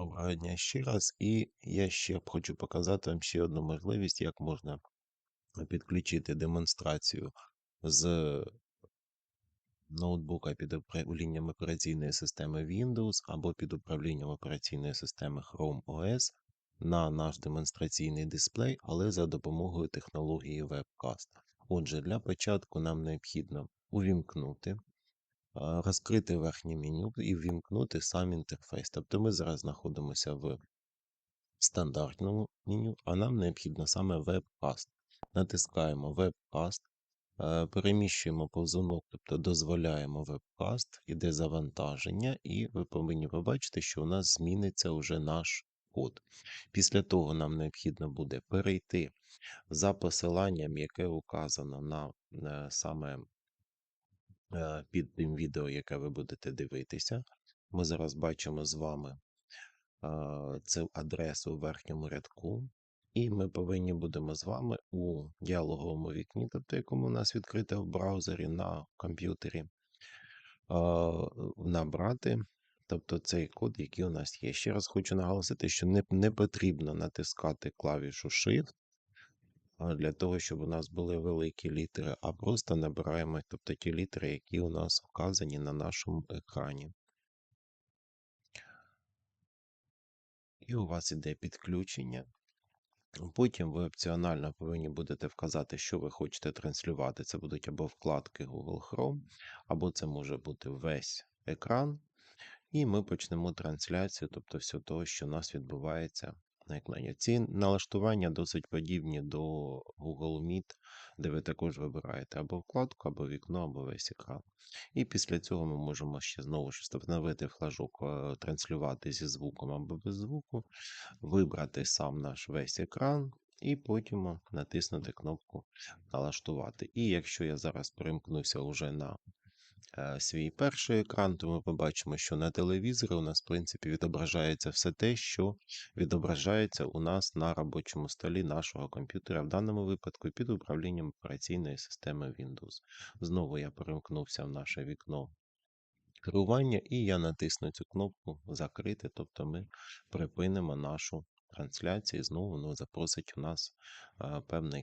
Доброго дня ще раз. І я ще хочу показати вам ще одну можливість, як можна підключити демонстрацію з ноутбука під управлінням операційної системи Windows або під управлінням операційної системи Chrome OS на наш демонстраційний дисплей, але за допомогою технології Webcast. Отже, для початку нам необхідно увімкнути розкрити верхнє меню і ввімкнути сам інтерфейс. Тобто ми зараз знаходимося в стандартному меню, а нам необхідно саме Webcast. Натискаємо Webcast, е, переміщуємо повзунок, тобто дозволяємо Webcast, іде завантаження, і ви повинні побачити, що у нас зміниться вже наш код. Після того нам необхідно буде перейти за посиланням, яке указано на е, саме під тим відео, яке ви будете дивитися. Ми зараз бачимо з вами е, цю адресу в верхньому рядку, і ми повинні будемо з вами у діалоговому вікні, тобто якому у нас відкрите в браузері на комп'ютері, е, набрати. Тобто цей код, який у нас є. Ще раз хочу наголосити, що не, не потрібно натискати клавішу Shift для того, щоб у нас були великі літери, а просто набираємо тобто, ті літери, які у нас вказані на нашому екрані. І у вас іде підключення. Потім ви опціонально повинні будете вказати, що ви хочете транслювати. Це будуть або вкладки Google Chrome, або це може бути весь екран. І ми почнемо трансляцію, тобто все того, що у нас відбувається на екрані. Ці налаштування досить подібні до Google Meet, де ви також вибираєте або вкладку, або вікно, або весь екран. І після цього ми можемо ще знову ж встановити флажок, е, транслювати зі звуком або без звуку, вибрати сам наш весь екран. І потім натиснути кнопку Налаштувати. І якщо я зараз перемкнуся вже на свій перший екран, то ми побачимо, що на телевізорі у нас, в принципі, відображається все те, що відображається у нас на робочому столі нашого комп'ютера, в даному випадку під управлінням операційної системи Windows. Знову я перемкнувся в наше вікно керування, і я натисну цю кнопку Закрити, тобто ми припинимо нашу трансляцію. і Знову воно запросить у нас е, певний